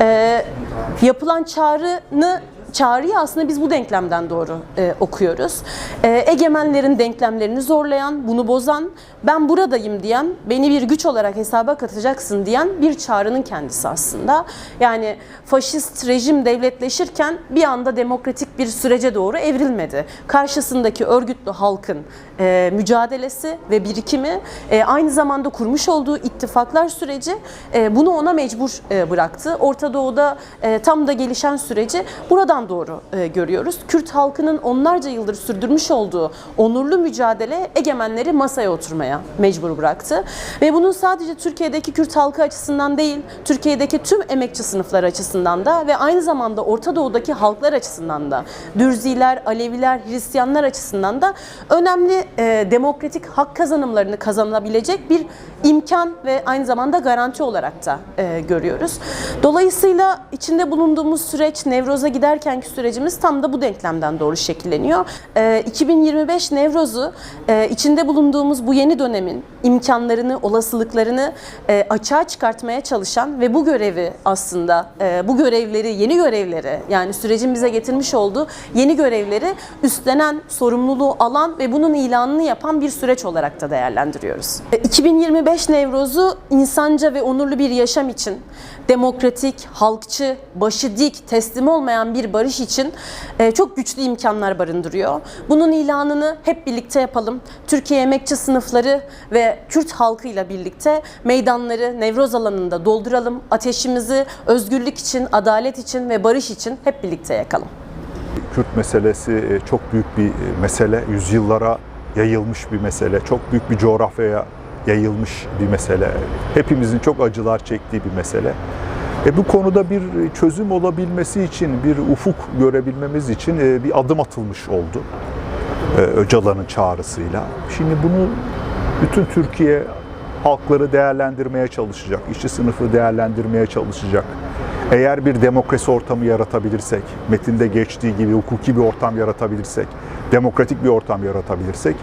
Ee, yapılan çağrını çağrıyı aslında biz bu denklemden doğru e, okuyoruz. E, egemenlerin denklemlerini zorlayan, bunu bozan, ben buradayım diyen, beni bir güç olarak hesaba katacaksın diyen bir çağrının kendisi aslında. Yani faşist rejim devletleşirken bir anda demokratik bir sürece doğru evrilmedi. Karşısındaki örgütlü halkın e, mücadelesi ve birikimi e, aynı zamanda kurmuş olduğu ittifaklar süreci e, bunu ona mecbur e, bıraktı. Orta Doğu'da e, tam da gelişen süreci buradan doğru e, görüyoruz. Kürt halkının onlarca yıldır sürdürmüş olduğu onurlu mücadele egemenleri masaya oturmaya mecbur bıraktı. Ve bunun sadece Türkiye'deki Kürt halkı açısından değil, Türkiye'deki tüm emekçi sınıflar açısından da ve aynı zamanda Orta Doğu'daki halklar açısından da, Dürziler, Aleviler, Hristiyanlar açısından da önemli e, demokratik hak kazanımlarını kazanabilecek bir imkan ve aynı zamanda garanti olarak da e, görüyoruz. Dolayısıyla içinde bulunduğumuz süreç Nevroz'a giderkenki sürecimiz tam da bu denklemden doğru şekilleniyor. E, 2025 Nevroz'u e, içinde bulunduğumuz bu yeni dönemin imkanlarını, olasılıklarını e, açığa çıkartmaya çalışan ve bu görevi aslında e, bu görevleri, yeni görevleri yani sürecin bize getirmiş olduğu yeni görevleri üstlenen, sorumluluğu alan ve bunun ilanını yapan bir süreç olarak da değerlendiriyoruz. E, 2025 Nevroz'u insanca ve onurlu bir yaşam için, demokratik, halkçı, başı dik, teslim olmayan bir barış için e, çok güçlü imkanlar barındırıyor. Bunun ilanını hep birlikte yapalım. Türkiye emekçi sınıfları ve Kürt halkıyla birlikte meydanları Nevroz alanında dolduralım. Ateşimizi özgürlük için, adalet için ve barış için hep birlikte yakalım. Kürt meselesi e, çok büyük bir e, mesele. Yüzyıllara yayılmış bir mesele. Çok büyük bir coğrafyaya yayılmış bir mesele. Hepimizin çok acılar çektiği bir mesele. E bu konuda bir çözüm olabilmesi için, bir ufuk görebilmemiz için e, bir adım atılmış oldu. E, Öcalan'ın çağrısıyla. Şimdi bunu bütün Türkiye halkları değerlendirmeye çalışacak, işçi sınıfı değerlendirmeye çalışacak. Eğer bir demokrasi ortamı yaratabilirsek, metinde geçtiği gibi hukuki bir ortam yaratabilirsek, demokratik bir ortam yaratabilirsek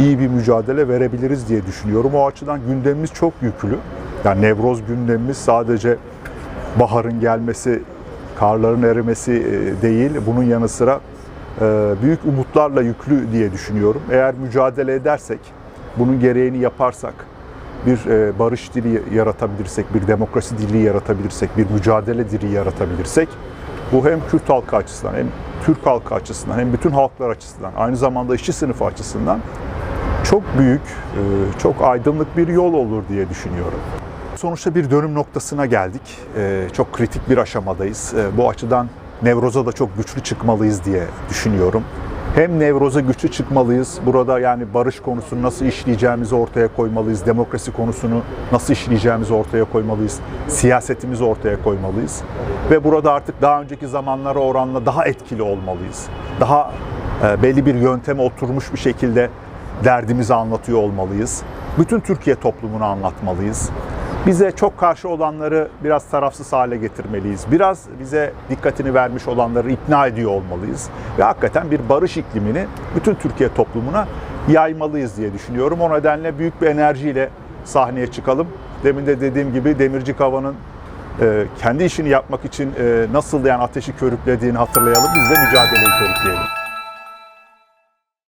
iyi bir mücadele verebiliriz diye düşünüyorum. O açıdan gündemimiz çok yüklü. Yani Nevroz gündemimiz sadece baharın gelmesi, karların erimesi e, değil, bunun yanı sıra e, büyük umutlarla yüklü diye düşünüyorum. Eğer mücadele edersek, bunun gereğini yaparsak, bir e, barış dili yaratabilirsek, bir demokrasi dili yaratabilirsek, bir mücadele dili yaratabilirsek, bu hem Kürt halkı açısından, hem Türk halkı açısından, hem bütün halklar açısından, aynı zamanda işçi sınıfı açısından çok büyük, çok aydınlık bir yol olur diye düşünüyorum. Sonuçta bir dönüm noktasına geldik. E, Çok kritik bir aşamadayız. E, Bu açıdan Nevroz'a da çok güçlü çıkmalıyız diye düşünüyorum. Hem Nevroz'a güçlü çıkmalıyız. Burada yani barış konusunu nasıl işleyeceğimizi ortaya koymalıyız. Demokrasi konusunu nasıl işleyeceğimizi ortaya koymalıyız. Siyasetimizi ortaya koymalıyız. Ve burada artık daha önceki zamanlara oranla daha etkili olmalıyız. Daha e, belli bir yönteme oturmuş bir şekilde derdimizi anlatıyor olmalıyız. Bütün Türkiye toplumunu anlatmalıyız. Bize çok karşı olanları biraz tarafsız hale getirmeliyiz. Biraz bize dikkatini vermiş olanları ikna ediyor olmalıyız. Ve hakikaten bir barış iklimini bütün Türkiye toplumuna yaymalıyız diye düşünüyorum. O nedenle büyük bir enerjiyle sahneye çıkalım. Demin de dediğim gibi Demirci Kava'nın e, kendi işini yapmak için e, nasıl yani ateşi körüklediğini hatırlayalım. Biz de mücadeleyi körükleyelim.